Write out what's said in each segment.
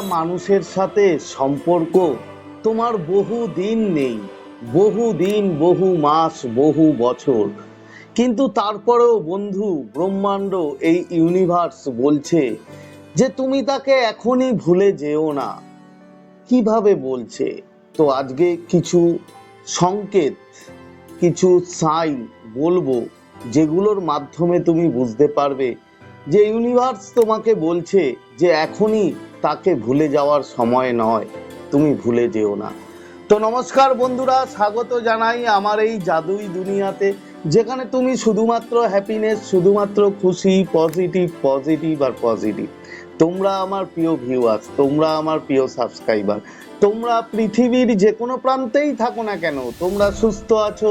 মানুষের সাথে সম্পর্ক তোমার বহু দিন নেই। বহু দিন বহু মাস, বহু বছর। কিন্তু তারপরেও বন্ধু, ব্রহ্মাণ্ড এই ইউনিভার্স বলছে যে তুমি তাকে এখনই ভুলে যেও না। কীভাবে বলছে? তো আজকে কিছু সংকেত, কিছু সাইন বলব যেগুলোর মাধ্যমে তুমি বুঝতে পারবে যে ইউনিভার্স তোমাকে বলছে যে এখনই তাকে ভুলে যাওয়ার সময় নয়, তুমি ভুলে যেও না। তো নমস্কার বন্ধুরা, স্বাগত জানাই আমার এই জাদুই দুনিয়াতে, যেখানে তুমি শুধুমাত্র হ্যাপিনেস শুধুমাত্র খুশি পজিটিভ পজিটিভ আর পজিটিভ তোমরা আমার প্রিয় ভিউয়ার্স তোমরা আমার প্রিয় সাবস্ক্রাইবার তোমরা পৃথিবীর যে কোনো প্রান্তেই থাকো না কেন, তোমরা সুস্থ আছো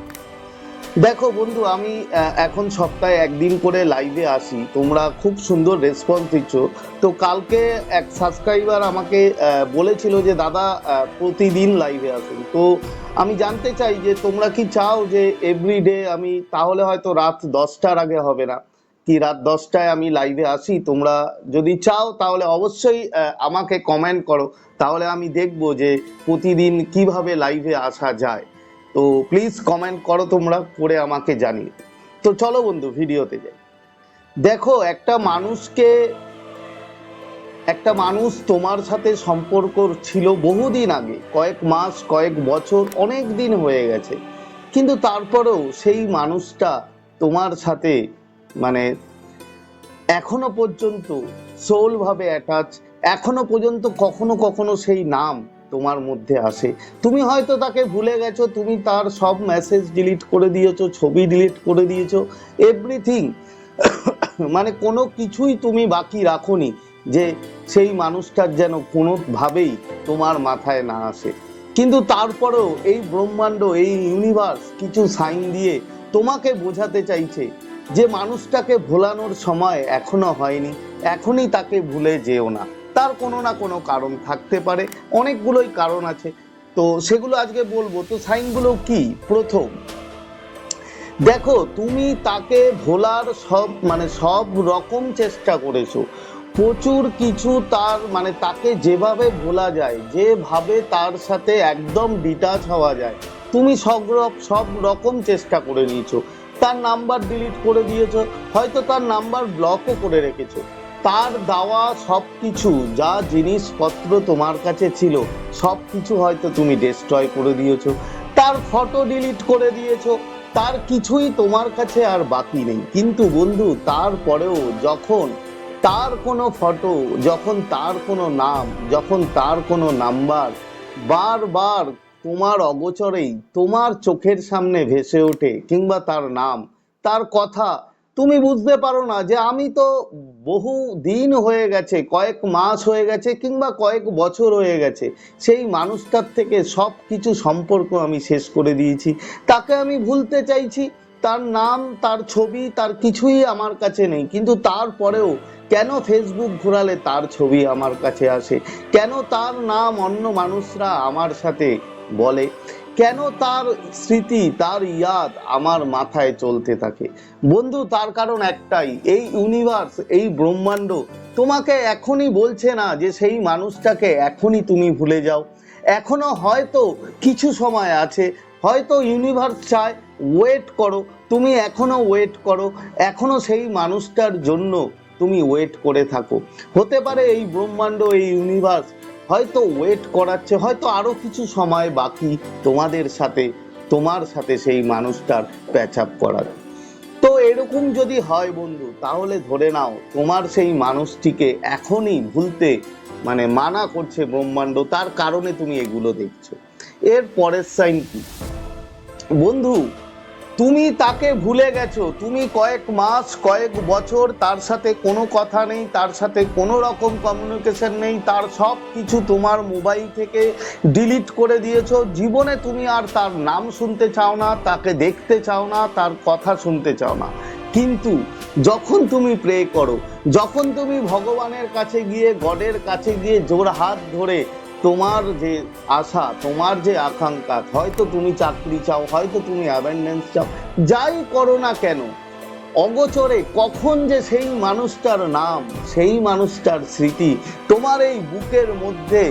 দেখো বন্ধু, আমি এখন সপ্তাহে একদিন করে লাইভে আসি। তোমরা খুব সুন্দর রেসপন্স দিচ্ছ। তো কালকে এক সাবস্ক্রাইবার আমাকে বলেছিল যে, দাদা প্রতিদিন লাইভে আসুন। তো আমি জানতে চাই যে, তোমরা কি চাও যে এভরিডে আমি, তাহলে হয়তো রাত দশটার আগে হবে না। কি রাত দশটায় আমি লাইভে আসি? তোমরা যদি চাও, তাহলে অবশ্যই আমাকে কমেন্ট করো। তাহলে আমি দেখব যে, প্রতিদিন কীভাবে লাইভে আসা যায়। তো প্লিজ কমেন্ট করো তোমরা, করে আমাকে জানিয়ে তো চলো বন্ধু, ভিডিওতে যাই। দেখো, একটা মানুষকে, একটা মানুষ তোমার সাথে সম্পর্ক ছিল বহুদিন আগে, কয়েক মাস, কয়েক বছর, অনেক দিন হয়ে গেছে। কিন্তু তারপরেও সেই মানুষটা তোমার সাথে মানে এখনও পর্যন্ত সোলভাবে অ্যাটাচ এখনও পর্যন্ত কখনো কখনো সেই নাম তোমার মধ্যে আসে। তুমি হয়তো তাকে ভুলে গেছো, তুমি তার সব মেসেজ ডিলিট করে দিয়েছ, ছবি ডিলিট করে দিয়েছ এভরিথিং মানে কোনো কিছুই তুমি বাকি রাখোনি যে সেই মানুষটার যেন কোনোভাবেই তোমার মাথায় না আসে। কিন্তু তারপরেও এই ব্রহ্মাণ্ড, এই ইউনিভার্স কিছু সাইন দিয়ে তোমাকে বোঝাতে চাইছে যে মানুষটাকে ভোলানোর সময় এখনও হয়নি, এখনই তাকে ভুলে যেও না। তার কোনো না কোনো কারণ থাকতে পারে, অনেকগুলোই কারণ আছে। তো সেগুলো আজকে বলব। তো সাইনগুলো কি? প্রথম, দেখো, তুমি তাকে ভোলার সব মানে সব রকম চেষ্টা করেছ। প্রচুর কিছু তার মানে তাকে যেভাবে ভোলা যায়, যেভাবে তার সাথে একদম ডিটাচ হওয়া যায়, তুমি সব সব রকম চেষ্টা করে নিয়েছো। তার নাম্বার ডিলিট করে দিয়েছ, হয়তো তার নাম্বার ব্লকও করে রেখেছো। তার দেওয়া সব কিছু যা জিনিসপত্র তোমার কাছে ছিল সব কিছু হয়তো তুমি ডিস্ট্রয় করে দিয়েছ। তার ফটো ডিলিট করে দিয়েছ। তার কিছুই তোমার কাছে আর বাকি নেই। কিন্তু বন্ধু, তারপরেও যখন তার কোনো ফটো যখন তার কোনো নাম, যখন তার কোনো নাম্বার বারবার তোমার অগোচরেই, তোমার চোখের সামনে ভেসে ওঠে, কিংবা তার নাম, তার কথা তুমি বুঝতে পারো না যে আমি তো বহু দিন হয়ে গেছে, কয়েক মাস হয়ে গেছে কিংবা কয়েক বছর হয়ে গেছে, সেই মানুষটার থেকে সব কিছু সম্পর্ক আমি শেষ করে দিয়েছি। তাকে আমি ভুলতে চাইছি, তার নাম, তার ছবি, তার কিছুই আমার কাছে নেই। কিন্তু তারপরেও কেন ফেসবুক ঘোরালে তার ছবি আমার কাছে আসে? কেন তার নাম অন্য মানুষরা আমার সাথে বলে? কেন তার স্মৃতি, তার ইয়াদ আমার মাথায় চলতে থাকে? বন্ধু, তার কারণ একটাই, এই ইউনিভার্স এই ব্রহ্মাণ্ড তোমাকে এখনই বলছে না যে সেই মানুষটাকে এখনই তুমি ভুলে যাও। এখনও হয়তো কিছু সময় আছে, হয়তো ইউনিভার্স চায় ওয়েট করো, তুমি এখনও ওয়েট করো, এখনও সেই মানুষটার জন্য তুমি ওয়েট করে থাকো। হতে পারে এই ব্রহ্মাণ্ড, এই ইউনিভার্স হয়তো ওয়েট করাচ্ছে, হয়তো আরও কিছু সময় বাকি তোমাদের সাথে, তোমার সাথে সেই মানুষটার প্যাচ আপ করার। তো এরকম যদি হয় বন্ধু, তাহলে ধরে নাও তোমার সেই মানুষটিকে এখনই ভুলতে মানে মানা করছে ব্রহ্মাণ্ড, তার কারণে তুমি এগুলো দেখছ। এর পরের সাইন কি? বন্ধু তুমি তাকে ভুলে গেছো। তুমি কয়েক মাস, কয়েক বছর তার সাথে কোনো কথা নেই, তার সাথে কোনো রকম কমিউনিকেশন নেই, তার সব কিছু তোমার মোবাইল থেকে ডিলিট করে দিয়েছ। জীবনে তুমি আর তার নাম শুনতে চাও না, তাকে দেখতে চাও না, তার কথা শুনতে চাও না। কিন্তু যখন তুমি প্রে করো, যখন তুমি ভগবানের কাছে গিয়ে গডের কাছে গিয়ে জোর হাত ধরে তোমার যে আশা, তোমার যে আকাঙ্ক্ষা, হয়তো তুমি চাকরি চাও, হয়তো তুমি অ্যাবেন্ডেন্স চাও, যাই করো না কেন, অগোচরে কখন যে সেই মানুষটার নাম, সেই মানুষটার স্মৃতি তোমার এই বুকের মধ্যে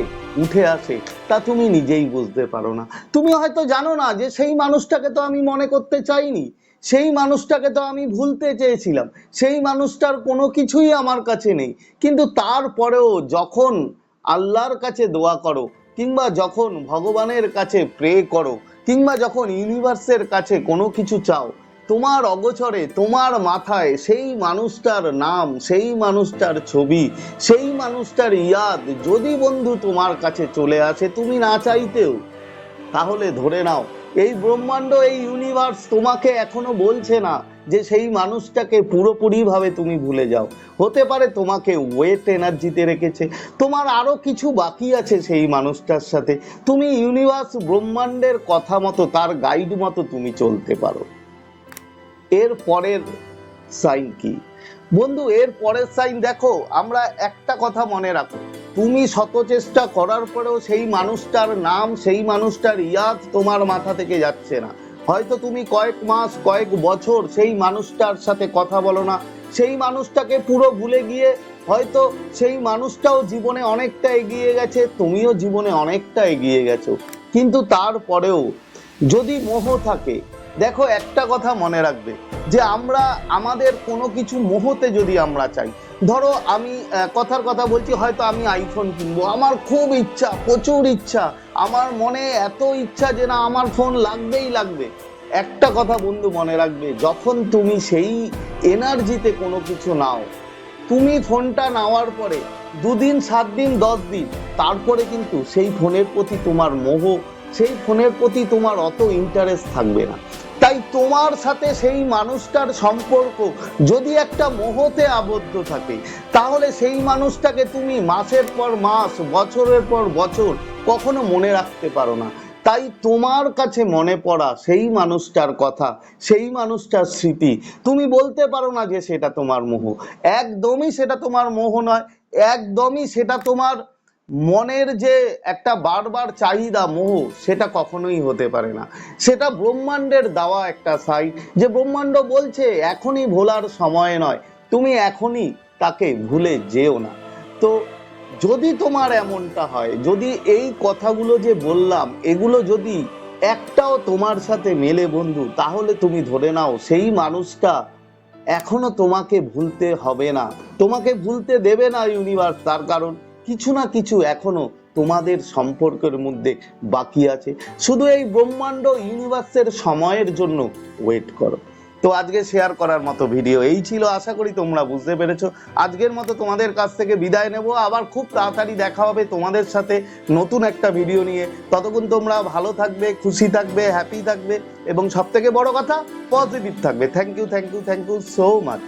উঠে আসে, তা তুমি নিজেই বুঝতে পারো না। তুমি হয়তো জানো না যে সেই মানুষটাকে তো আমি মনে করতে চাইনি, সেই মানুষটাকে তো আমি ভুলতে চেয়েছিলাম, সেই মানুষটার কোনো কিছুই আমার কাছে নেই। কিন্তু তারপরেও যখন আল্লাহর কাছে দোয়া করো, কিংবা যখন ভগবানের কাছে প্রে করো, কিংবা যখন ইউনিভার্সের কাছে কোনো কিছু চাও, তোমার অগোচরে, তোমার মাথায় সেই মানুষটার নাম, সেই মানুষটার ছবি, সেই মানুষটার ইয়াদ যদি বন্ধু তোমার কাছে চলে আসে, তুমি না চাইতেও, তাহলে ধরে নাও, এই ব্রহ্মাণ্ড, এই ইউনিভার্স তোমাকে এখনও বলছে না। যে সেই মানুষটাকে পুরোপুরি ভাবে তুমি ভুলে যাও। হতে পারে তোমাকে ওয়েট এনার্জিতে রেখেছে। তোমার আরও কিছু বাকি আছে সেই মানুষটার সাথে। তুমি ইউনিভার্স ব্রহ্মাণ্ডের কথা মতো, তার গাইড মতো তুমি চলতে পারো। এর পরের সাইন কি? বন্ধু, এর পরের সাইন দেখো, আমরা একটা কথা মনে রাখো। তুমি শত চেষ্টা করার পরেও সেই মানুষটার নাম, সেই মানুষটার ইয়াদ তোমার মাথা থেকে যাচ্ছে না। হয়তো তুমি কয়েক মাস, কয়েক বছর সেই মানুষটার সাথে কথা বলো না। সেই মানুষটাকে পুরো ভুলে গিয়ে হয়তো সেই মানুষটাও জীবনে অনেকটা এগিয়ে গেছে, তুমিও জীবনে অনেকটা এগিয়ে গেছো। কিন্তু তারপরেও যদি মোহ থাকে দেখো, একটা কথা মনে রাখবে, যে আমরা, আমাদের কোনো কিছু মোহতে যদি আমরা চাই, ধরো আমি কথার কথা বলছি, হয়তো আমি আইফোন কিনবো, আমার খুব ইচ্ছা, প্রচুর ইচ্ছা, আমার মনে এত ইচ্ছা যে না, আমার ফোন লাগবেই লাগবে। একটা কথা বন্ধু মনে রাখবে, যখন তুমি সেই এনার্জিতে কোনো কিছু নাও, তুমি ফোনটা নেওয়ার পরে দুদিন সাত দিন দশ দিন তারপরে কিন্তু সেই ফোনের প্রতি তোমার মোহ, সেই ফোনের প্রতি তোমার অত ইন্টারেস্ট থাকবে না। তাই তোমার সাথে সেই মানুষটার সম্পর্ক যদি একটা মোহতে আবদ্ধ থাকে, তাহলে সেই মানুষটাকে তুমি মাসের পর মাস, বছরের পর বছর কখনো মনে রাখতে পারো না। তাই তোমার কাছে মনে পড়া সেই মানুষটার কথা, সেই মানুষটার স্মৃতি, তুমি বলতে পারো না যে সেটা তোমার মোহ। একদমই সেটা তোমার মোহ নয়, একদমই সেটা তোমার মনের যে একটা বারবার চাহিদা মোহ, সেটা কখনোই হতে পারে না। সেটা ব্রহ্মাণ্ডের দেওয়া একটা সাইড যে ব্রহ্মাণ্ড বলছে, এখনই ভোলার সময় নয়, তুমি এখনই তাকে ভুলে যেও না। তো যদি তোমার এমনটা হয়, যদি এই কথাগুলো যে বললাম, এগুলো যদি একটাও তোমার সাথে মেলে বন্ধু, তাহলে তুমি ধরে নাও, সেই মানুষটা এখনও তোমাকে ভুলতে হবে না। তোমাকে ভুলতে দেবে না ইউনিভার্স তার কারণ। কিছু না কিছু এখনও তোমাদের সম্পর্কের মধ্যে বাকি আছে। শুধু এই ব্রহ্মাণ্ড ইউনিভার্সের সময়ের জন্য ওয়েট করো। তো আজকে শেয়ার করার মতো ভিডিও এই ছিল, আশা করি তোমরা বুঝতে পেরেছ। আজকের মতো তোমাদের কাছ থেকে বিদায় নেব। আবার খুব তাড়াতাড়ি দেখা হবে তোমাদের সাথে নতুন একটা ভিডিও নিয়ে। ততক্ষণ তোমরা ভালো থাকবে, খুশি থাকবে হ্যাপি থাকবে এবং সব থেকে বড় কথা পজিটিভ থাকবে। Thank you thank you thank you so much